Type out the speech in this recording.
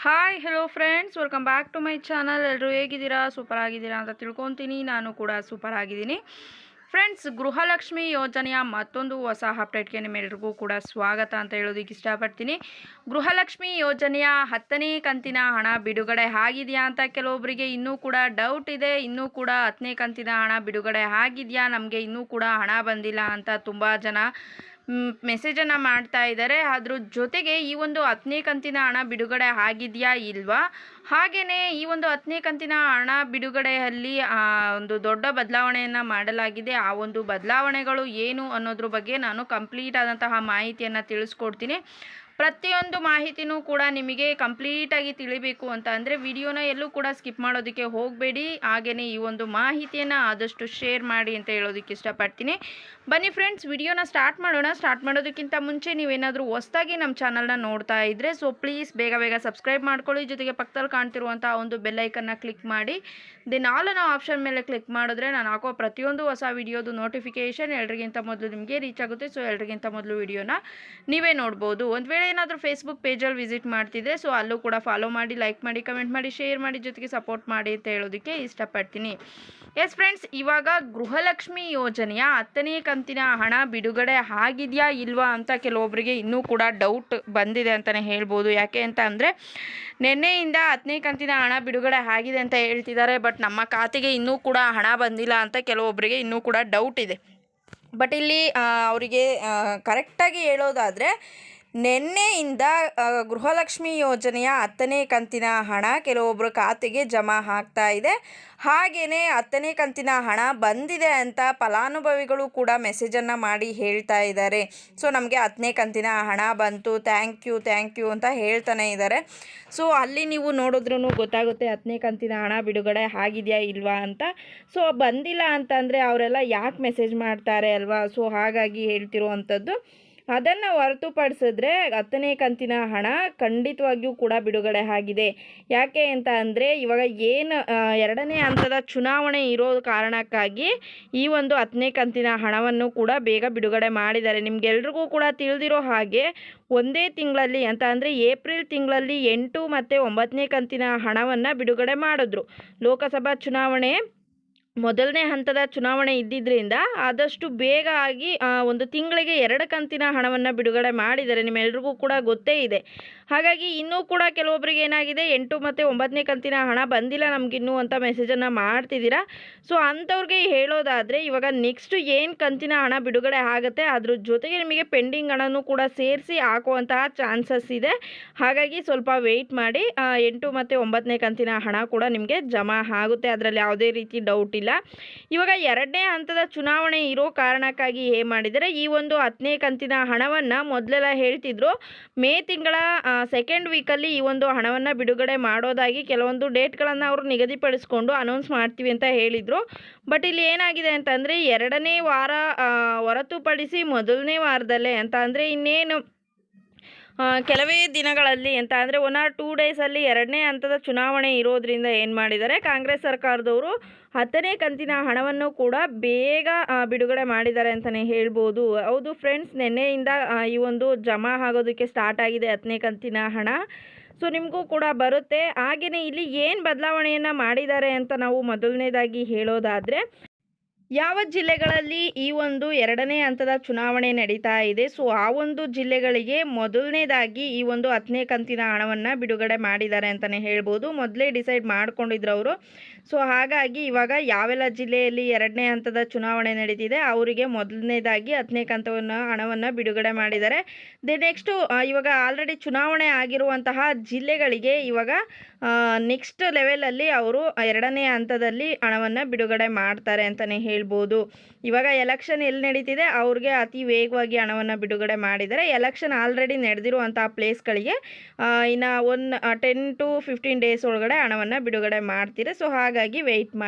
Hi hello friends welcome back to my channel ಎಲ್ಲರೂ ಹೇಗಿದ್ದೀರಾ? Super ಆಗಿದ್ದೀರಾ ಅಂತ ತಿಳ್ಕೊತೀನಿ. ನಾನು ಕೂಡ ಸೂಪರ್ ಆಗಿದ್ದೀನಿ. ಫ್ರೆಂಡ್ಸ್ ಗೃಹಲಕ್ಷ್ಮಿ ಯೋಜನೆಯ ಮತ್ತೊಂದು ಹೊಸ ಅಪ್ಡೇಟ್ಗೆ ನಿಮ್ಮೆಲ್ಲರಿಗೂ ಕೂಡ ಸ್ವಾಗತ ಅಂತ ಹೇಳೋದಕ್ಕೆ ಇಷ್ಟಪಡ್ತೀನಿ. ಗೃಹಲಕ್ಷ್ಮಿ ಯೋಜನೆಯ ಹತ್ತನೇ ಕಂತಿನ ಹಣ ಬಿಡುಗಡೆ ಆಗಿದೆಯಾ ಅಂತ ಕೆಲವೊಬ್ಬರಿಗೆ ಇನ್ನೂ ಕೂಡ ಡೌಟ್ ಇದೆ. ಇನ್ನೂ ಕೂಡ ಹತ್ತನೇ ಕಂತಿನ ಹಣ ಬಿಡುಗಡೆ ಆಗಿದೆಯಾ? ನಮಗೆ ಇನ್ನೂ ಕೂಡ ಹಣ ಬಂದಿಲ್ಲ ಅಂತ ತುಂಬ ಜನ ಮೆಸೇಜನ್ನು ಮಾಡ್ತಾ ಇದ್ದಾರೆ ಅದ್ರ ಜೊತೆಗೆ ಈ ಒಂದು ಹತ್ತನೇ ಕಂತಿನ ಹಣ ಬಿಡುಗಡೆ ಆಗಿದೆಯಾ ಇಲ್ವಾ? ಹಾಗೆಯೇ ಈ ಒಂದು ಹತ್ತನೇ ಕಂತಿನ ಹಣ ಬಿಡುಗಡೆಯಲ್ಲಿ ಒಂದು ದೊಡ್ಡ ಬದಲಾವಣೆಯನ್ನು ಮಾಡಲಾಗಿದೆ. ಆ ಒಂದು ಬದಲಾವಣೆಗಳು ಏನು ಅನ್ನೋದ್ರ ಬಗ್ಗೆ ನಾನು ಕಂಪ್ಲೀಟ್ ಆದಂತಹ ಮಾಹಿತಿಯನ್ನು ತಿಳಿಸ್ಕೊಡ್ತೀನಿ. ಪ್ರತಿಯೊಂದು ಮಾಹಿತಿನೂ ಕೂಡ ನಿಮಗೆ ಕಂಪ್ಲೀಟಾಗಿ ತಿಳಿಬೇಕು ಅಂತ ಅಂದರೆ ವಿಡಿಯೋನ ಎಲ್ಲೂ ಕೂಡ ಸ್ಕಿಪ್ ಮಾಡೋದಕ್ಕೆ ಹೋಗಬೇಡಿ. ಹಾಗೆಯೇ ಈ ಒಂದು ಮಾಹಿತಿಯನ್ನು ಆದಷ್ಟು ಶೇರ್ ಮಾಡಿ ಅಂತ ಹೇಳೋದಕ್ಕೆ ಇಷ್ಟಪಡ್ತೀನಿ. ಬನ್ನಿ ಫ್ರೆಂಡ್ಸ್ ವಿಡಿಯೋನ ಸ್ಟಾರ್ಟ್ ಮಾಡೋಣ. ಸ್ಟಾರ್ಟ್ ಮಾಡೋದಕ್ಕಿಂತ ಮುಂಚೆ ನೀವೇನಾದರೂ ಹೊಸದಾಗಿ ನಮ್ಮ ಚಾನಲ್ನ ನೋಡ್ತಾ ಇದ್ದರೆ ಸೊ ಪ್ಲೀಸ್ ಬೇಗ ಬೇಗ ಸಬ್ಸ್ಕ್ರೈಬ್ ಮಾಡ್ಕೊಳ್ಳಿ. ಜೊತೆಗೆ ಪಕ್ಕದಲ್ಲಿ ಕಾಣ್ತಿರುವಂಥ ಒಂದು ಬೆಲ್ಲೈಕನ್ನ ಕ್ಲಿಕ್ ಮಾಡಿ. ದೆನ್ ಆಲ್ ಆಪ್ಷನ್ ಮೇಲೆ ಕ್ಲಿಕ್ ಮಾಡಿದ್ರೆ ನಾನು ಹಾಕೋ ಪ್ರತಿಯೊಂದು ಹೊಸ ವಿಡಿಯೋದು ನೋಟಿಫಿಕೇಷನ್ ಎಲ್ರಿಗಿಂತ ಮೊದಲು ನಿಮಗೆ ರೀಚ್ ಆಗುತ್ತೆ. ಸೊ ಎಲ್ರಿಗಿಂತ ಮೊದಲು ವಿಡಿಯೋನ ನೀವೇ ನೋಡ್ಬೋದು. ಒಂದು ಏನಾದರೂ ಫೇಸ್ಬುಕ್ ಪೇಜಲ್ಲಿ ವಿಸಿಟ್ ಮಾಡ್ತಿದ್ರೆ ಸೊ ಅಲ್ಲೂ ಕೂಡ ಫಾಲೋ ಮಾಡಿ ಲೈಕ್ ಮಾಡಿ ಕಮೆಂಟ್ ಮಾಡಿ ಶೇರ್ ಮಾಡಿ, ಜೊತೆಗೆ ಸಪೋರ್ಟ್ ಮಾಡಿ ಅಂತ ಹೇಳೋದಕ್ಕೆ ಇಷ್ಟಪಡ್ತೀನಿ. ಎಸ್ ಫ್ರೆಂಡ್ಸ್ ಇವಾಗ ಗೃಹಲಕ್ಷ್ಮಿ ಯೋಜನೆಯ ಹತ್ತನೇ ಕಂತಿನ ಹಣ ಬಿಡುಗಡೆ ಆಗಿದೆಯಾ ಇಲ್ವಾ ಅಂತ ಕೆಲವೊಬ್ಬರಿಗೆ ಇನ್ನೂ ಕೂಡ ಡೌಟ್ ಬಂದಿದೆ ಅಂತಲೇ ಹೇಳ್ಬೋದು. ಯಾಕೆ ಅಂತ ಅಂದರೆ, ನಿನ್ನೆಯಿಂದ ಹತ್ತನೇ ಕಂತಿನ ಹಣ ಬಿಡುಗಡೆ ಆಗಿದೆ ಅಂತ ಹೇಳ್ತಿದ್ದಾರೆ ಬಟ್ ನಮ್ಮ ಖಾತೆಗೆ ಇನ್ನೂ ಕೂಡ ಹಣ ಬಂದಿಲ್ಲ ಅಂತ ಕೆಲವೊಬ್ಬರಿಗೆ ಇನ್ನೂ ಕೂಡ ಡೌಟ್ ಇದೆ. ಬಟ್ ಇಲ್ಲಿ ಅವರಿಗೆ ಕರೆಕ್ಟಾಗಿ ಹೇಳೋದಾದರೆ ನಿನ್ನೆಯಿಂದ ಗೃಹಲಕ್ಷ್ಮಿ ಯೋಜನೆಯ ಹತ್ತನೇ ಕಂತಿನ ಹಣ ಕೆಲವೊಬ್ಬರ ಖಾತೆಗೆ ಜಮಾ ಆಗ್ತಾ ಇದೆ. ಹಾಗೆಯೇ ಹತ್ತನೇ ಕಂತಿನ ಹಣ ಬಂದಿದೆ ಅಂತ ಫಲಾನುಭವಿಗಳು ಕೂಡ ಮೆಸೇಜನ್ನು ಮಾಡಿ ಹೇಳ್ತಾ ಇದ್ದಾರೆ. ಸೊ, ನಮಗೆ ಹತ್ತನೇ ಕಂತಿನ ಹಣ ಬಂತು, ಥ್ಯಾಂಕ್ ಯು ಥ್ಯಾಂಕ್ ಯು ಅಂತ ಹೇಳ್ತಾನೆ ಇದ್ದಾರೆ. ಸೊ, ಅಲ್ಲಿ ನೀವು ನೋಡಿದ್ರೂ ಗೊತ್ತಾಗುತ್ತೆ ಹತ್ತನೇ ಕಂತಿನ ಹಣ ಬಿಡುಗಡೆ ಆಗಿದೆಯಾ ಇಲ್ವಾ ಅಂತ. ಸೊ, ಬಂದಿಲ್ಲ ಅಂತಂದರೆ ಅವರೆಲ್ಲ ಯಾಕೆ ಮೆಸೇಜ್ ಮಾಡ್ತಾರೆ ಅಲ್ವಾ? ಸೊ, ಹಾಗಾಗಿ ಹೇಳ್ತಿರುವಂಥದ್ದು. ಅದನ್ನು ಹೊರತುಪಡಿಸಿದ್ರೆ ಹತ್ತನೇ ಕಂತಿನ ಹಣ ಖಂಡಿತವಾಗಿಯೂ ಕೂಡ ಬಿಡುಗಡೆ ಆಗಿದೆ. ಯಾಕೆ ಅಂತ ಅಂದರೆ ಇವಾಗ ಏನು ಎರಡನೇ ಹಂತದ ಚುನಾವಣೆ ಇರೋ ಕಾರಣಕ್ಕಾಗಿ ಈ ಒಂದು ಹತ್ತನೇ ಕಂತಿನ ಹಣವನ್ನು ಕೂಡ ಬೇಗ ಬಿಡುಗಡೆ ಮಾಡಿದ್ದಾರೆ. ನಿಮಗೆಲ್ರಿಗೂ ಕೂಡ ತಿಳಿದಿರೋ ಹಾಗೆ ಒಂದೇ ತಿಂಗಳಲ್ಲಿ ಅಂತ ಅಂದರೆ ಏಪ್ರಿಲ್ ತಿಂಗಳಲ್ಲಿ ಎಂಟು ಮತ್ತು ಒಂಬತ್ತನೇ ಕಂತಿನ ಹಣವನ್ನು ಬಿಡುಗಡೆ ಮಾಡಿದ್ರು. ಲೋಕಸಭಾ ಚುನಾವಣೆ ಮೊದಲನೇ ಹಂತದ ಚುನಾವಣೆ ಇದ್ದಿದ್ದರಿಂದ ಆದಷ್ಟು ಬೇಗ ಆಗಿ ಒಂದು ತಿಂಗಳಿಗೆ ಎರಡು ಕಂತಿನ ಹಣವನ್ನು ಬಿಡುಗಡೆ ಮಾಡಿದ್ದಾರೆ ನಿಮ್ಮೆಲ್ರಿಗೂ ಕೂಡ ಗೊತ್ತೇ ಇದೆ. ಹಾಗಾಗಿ ಇನ್ನೂ ಕೂಡ ಕೆಲವೊಬ್ಬರಿಗೆ ಏನಾಗಿದೆ, ಎಂಟು ಮತ್ತು ಒಂಬತ್ತನೇ ಕಂತಿನ ಹಣ ಬಂದಿಲ್ಲ ನಮಗಿನ್ನೂ ಅಂತ ಮೆಸೇಜನ್ನು ಮಾಡ್ತಿದ್ದೀರಾ? ಸೊ ಅಂಥವ್ರಿಗೆ ಹೇಳೋದಾದರೆ ಇವಾಗ ನೆಕ್ಸ್ಟ್ ಏನು ಕಂತಿನ ಹಣ ಬಿಡುಗಡೆ ಆಗುತ್ತೆ, ಅದ್ರ ಜೊತೆಗೆ ನಿಮಗೆ ಪೆಂಡಿಂಗ್ ಹಣನೂ ಕೂಡ ಸೇರಿಸಿ ಹಾಕುವಂತಹ ಚಾನ್ಸಸ್ ಇದೆ. ಹಾಗಾಗಿ ಸ್ವಲ್ಪ ವೆಯ್ಟ್ ಮಾಡಿ ಎಂಟು ಮತ್ತು ಒಂಬತ್ತನೇ ಕಂತಿನ ಹಣ ಕೂಡ ನಿಮಗೆ ಜಮಾ ಆಗುತ್ತೆ. ಅದರಲ್ಲಿ ಯಾವುದೇ ರೀತಿ ಡೌಟ್ ಇಲ್ಲ. ಇವಾಗ ಎರಡನೇ ಹಂತದ ಚುನಾವಣೆ ಇರೋ ಕಾರಣಕ್ಕಾಗಿ ಏನು ಮಾಡಿದರೆ, ಈ ಒಂದು ಹತ್ತನೇ ಕಂತಿನ ಹಣವನ್ನು ಮೊದಲೆಲ್ಲ ಹೇಳ್ತಿದ್ರು. ಮೇ ತಿಂಗಳ ಸೆಕೆಂಡ್ ವೀಕಲ್ಲಿ ಈ ಒಂದು ಹಣವನ್ನು ಬಿಡುಗಡೆ ಮಾಡೋದಾಗಿ ಕೆಲವೊಂದು ಡೇಟ್ಗಳನ್ನು ಅವರು ನಿಗದಿಪಡಿಸ್ಕೊಂಡು ಅನೌನ್ಸ್ ಮಾಡ್ತೀವಿ ಅಂತ ಹೇಳಿದರು. ಬಟ್ ಇಲ್ಲಿ ಏನಾಗಿದೆ ಅಂತಂದರೆ, ಎರಡನೇ ವಾರ ಹೊರತುಪಡಿಸಿ ಮೊದಲನೇ ವಾರದಲ್ಲೇ ಅಂತ ಅಂದರೆ ಇನ್ನೇನು ಕೆಲವೇ ದಿನಗಳಲ್ಲಿ ಅಂತ ಅಂದರೆ ಒನ್ ಆರ್ ಟೂ ಡೇಸಲ್ಲಿ ಎರಡನೇ ಹಂತದ ಚುನಾವಣೆ ಇರೋದ್ರಿಂದ ಏನು ಮಾಡಿದ್ದಾರೆ? ಕಾಂಗ್ರೆಸ್ ಸರ್ಕಾರದವರು ಹತ್ತನೇ ಕಂತಿನ ಹಣವನ್ನು ಕೂಡ ಬೇಗ ಬಿಡುಗಡೆ ಮಾಡಿದ್ದಾರೆ ಅಂತಲೇ ಹೇಳ್ಬೋದು. ಹೌದು ಫ್ರೆಂಡ್ಸ್ ನಿನ್ನೆಯಿಂದ ಈ ಒಂದು ಜಮಾ ಆಗೋದಕ್ಕೆ ಸ್ಟಾರ್ಟ್ ಆಗಿದೆ ಹತ್ತನೇ ಕಂತಿನ ಹಣ. ಸೊ ನಿಮಗೂ ಕೂಡ ಬರುತ್ತೆ. ಹಾಗೆಯೇ ಇಲ್ಲಿ ಏನು ಬದಲಾವಣೆಯನ್ನು ಮಾಡಿದ್ದಾರೆ ಅಂತ ನಾವು ಮೊದಲನೇದಾಗಿ ಹೇಳೋದಾದರೆ ಯಾವ ಜಿಲ್ಲೆಗಳಲ್ಲಿ ಈ ಒಂದು ಎರಡನೇ ಹಂತದ ಚುನಾವಣೆ ನಡೀತಾ ಇದೆ? ಸೊ ಆ ಒಂದು ಜಿಲ್ಲೆಗಳಿಗೆ ಮೊದಲನೇದಾಗಿ ಈ ಒಂದು ಹತ್ತನೇ ಕಂತಿನ ಹಣವನ್ನು ಬಿಡುಗಡೆ ಮಾಡಿದ್ದಾರೆ ಅಂತಲೇ ಹೇಳ್ಬೋದು. ಮೊದಲೇ ಡಿಸೈಡ್ ಮಾಡ್ಕೊಂಡಿದ್ರು ಅವರು ಸೊ ಹಾಗಾಗಿ ಇವಾಗ ಯಾವೆಲ್ಲ ಜಿಲ್ಲೆಯಲ್ಲಿ ಎರಡನೇ ಹಂತದ ಚುನಾವಣೆ ನಡೀತಿದೆ, ಅವರಿಗೆ ಮೊದಲನೇದಾಗಿ ಹತ್ತನೇ ಕಂತವನ್ನು ಹಣವನ್ನು ಬಿಡುಗಡೆ ಮಾಡಿದ್ದಾರೆ. ದೆ ನೆಕ್ಸ್ಟು ಇವಾಗ ಆಲ್ರೆಡಿ ಚುನಾವಣೆ ಆಗಿರುವಂತಹ ಜಿಲ್ಲೆಗಳಿಗೆ ಇವಾಗ ನೆಕ್ಸ್ಟ್ ಲೆವೆಲಲ್ಲಿ ಅವರು ಎರಡನೇ ಹಂತದಲ್ಲಿ ಹಣವನ್ನು ಬಿಡುಗಡೆ ಮಾಡ್ತಾರೆ ಅಂತಲೇ ಹೇಳ್ಬೋದು. ಇವಾಗ ಎಲೆಕ್ಷನ್ ಎಲ್ಲಿ ನಡೀತಿದೆ, ಅವ್ರಿಗೆ ಅತಿ ವೇಗವಾಗಿ ಹಣವನ್ನು ಬಿಡುಗಡೆ ಮಾಡಿದ್ದಾರೆ ಎಲೆಕ್ಷನ್ ಆಲ್ರೆಡಿ ನಡೆದಿರುವಂತಹ ಪ್ಲೇಸ್ಗಳಿಗೆ ಇನ್ನು one ten to fifteen days ಒಳಗಡೆ ಹಣವನ್ನು ಬಿಡುಗಡೆ ಮಾಡ್ತೀರಾ. ಸೊ ಹಾಗಾಗಿ ವೆಯ್ಟ್ ಮಾಡಿ.